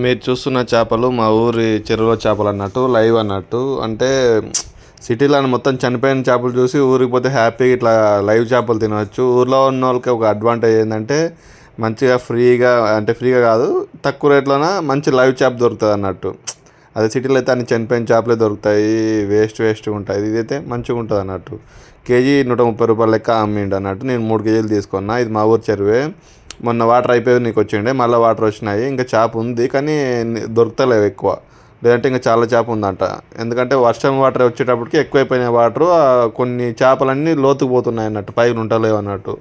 మీరు చూస్తున్న చేపలు మా ఊరి చెరువులో చేపలు అన్నట్టు లైవ్ అన్నట్టు. అంటే సిటీలో మొత్తం చనిపోయిన చేపలు చూసి ఊరికి పోతే హ్యాపీగా ఇట్లా లైవ్ చేపలు తినవచ్చు. ఊర్లో ఉన్న వాళ్ళకి ఒక అడ్వాంటేజ్ ఏంటంటే మంచిగా ఫ్రీగా అంటే ఫ్రీగా కాదు తక్కువ రేట్లోన మంచి లైవ్ చేప దొరుకుతుంది అన్నట్టు. అదే సిటీలో అయితే అన్ని చనిపోయిన చేపలే దొరుకుతాయి. వేస్ట్ వేస్ట్ ఉంటాయి. ఇదైతే మంచిగా ఉంటుంది అన్నట్టు. కేజీ నూట ముప్పై రూపాయలు లెక్క అమ్మిండు అన్నట్టు. నేను మూడు కేజీలు తీసుకున్నా. ఇది మా ఊరు చెరువే. మొన్న వాటర్ అయిపోయి నీకు వచ్చిండే మళ్ళీ వాటర్ వచ్చినాయి ఇంకా చేప ఉంది కానీ దొరకలేవు ఎక్కువ. లేదంటే ఇంకా చాలా చేప ఉందంట. ఎందుకంటే వర్షం వాటర్ వచ్చేటప్పటికి ఎక్కువైపోయినాయి వాటర్ కొన్ని చేపలన్నీ లోతుకు పోతున్నాయి అన్నట్టు పైన ఉంటలేవు అన్నట్టు.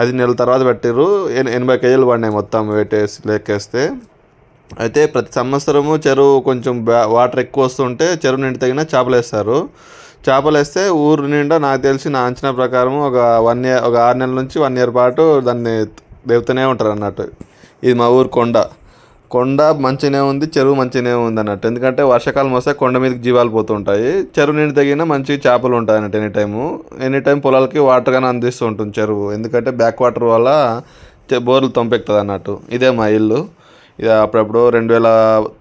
అది నెల తర్వాత పెట్టారు ఎన ఎనభై కేజీలు పడినాయి మొత్తం వేటేసి లెక్కేస్తే అయితే ప్రతి సంవత్సరము చెరువు కొంచెం బ్యా వాటర్ ఎక్కువ వస్తుంటే చెరువు నిండి తగిన చేపలు వేస్తారు. చేపలు వేస్తే ఊరు నిండా నాకు తెలిసి నా అంచనా ప్రకారం ఒక వన్ ఇయర్ ఒక ఆరు నెలల నుంచి వన్ ఇయర్ పాటు దాన్ని దేవుతూనే ఉంటారు అన్నట్టు. ఇది మా ఊరు కొండ. కొండ మంచిగానే ఉంది చెరువు మంచిగానే ఉంది అన్నట్టు. ఎందుకంటే వర్షాకాలం వస్తే కొండ మీదకి జీవాలు పోతుంటాయి చెరువు నీటి తగిన మంచి చేపలు ఉంటాయి అన్నట్టు ఎనీ టైము. ఎనీ టైం పొలాలకి వాటర్ కానీ అందిస్తూ ఉంటుంది చెరువు. ఎందుకంటే బ్యాక్ వాటర్ వల్ల బోర్లు తొంపెక్కుతుంది అన్నట్టు. ఇదే మా ఇల్లు. ఇది అప్పుడప్పుడు రెండు వేల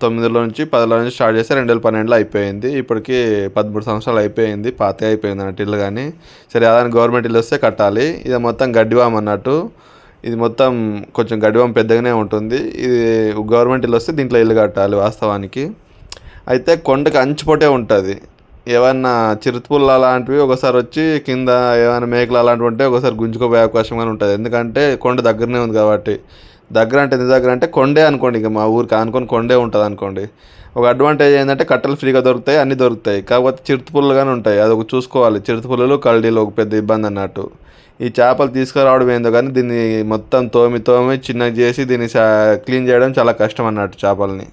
తొమ్మిదిలో నుంచి పదిలో నుంచి స్టార్ట్ చేస్తే రెండు వేల పన్నెండులో అయిపోయింది. ఇప్పటికి పదమూడు సంవత్సరాలు అయిపోయింది. పాత అయిపోయింది అన్నట్టు ఇల్లు కానీ సరే అదాని గవర్నమెంట్ ఇల్లు వస్తే కట్టాలి. ఇది మొత్తం గడ్డివాం అన్నట్టు. ఇది మొత్తం కొంచెం గడివం పెద్దగానే ఉంటుంది. ఇది గవర్నమెంట్ ఇల్లు వస్తే దీంట్లో ఇల్లు కట్టాలి వాస్తవానికి. అయితే కొండకి అంచుపోటే ఉంటుంది. ఏమన్నా చిరుతుపుల్ల అలాంటివి ఒకసారి వచ్చి కింద ఏమైనా మేకలు అలాంటివి ఉంటే ఒకసారి గుంజుకోపోయే అవకాశం కానీ ఉంటుంది. ఎందుకంటే కొండ దగ్గరనే ఉంది కాబట్టి. దగ్గర అంటే ఎంత దగ్గర అంటే కొండే అనుకోండి ఇక మా ఊరికి అనుకొని కొండే ఉంటుంది అనుకోండి. ఒక అడ్వాంటేజ్ ఏంటంటే కట్టెలు ఫ్రీగా దొరుకుతాయి అన్నీ దొరుకుతాయి. కాకపోతే చిరుతుపుల్లలు కానీ ఉంటాయి. అది ఒక చూసుకోవాలి. చిరుతుపుల్లలు కల్డీలు ఒక పెద్ద ఇబ్బంది అన్నట్టు. ఈ చేపలు తీసుకురావడం ఏందో కానీ దీన్ని మొత్తం తోమి తోమి చిన్నగా చేసి దీన్ని క్లీన్ చేయడం చాలా కష్టం అన్నట్టు చేపల్ని.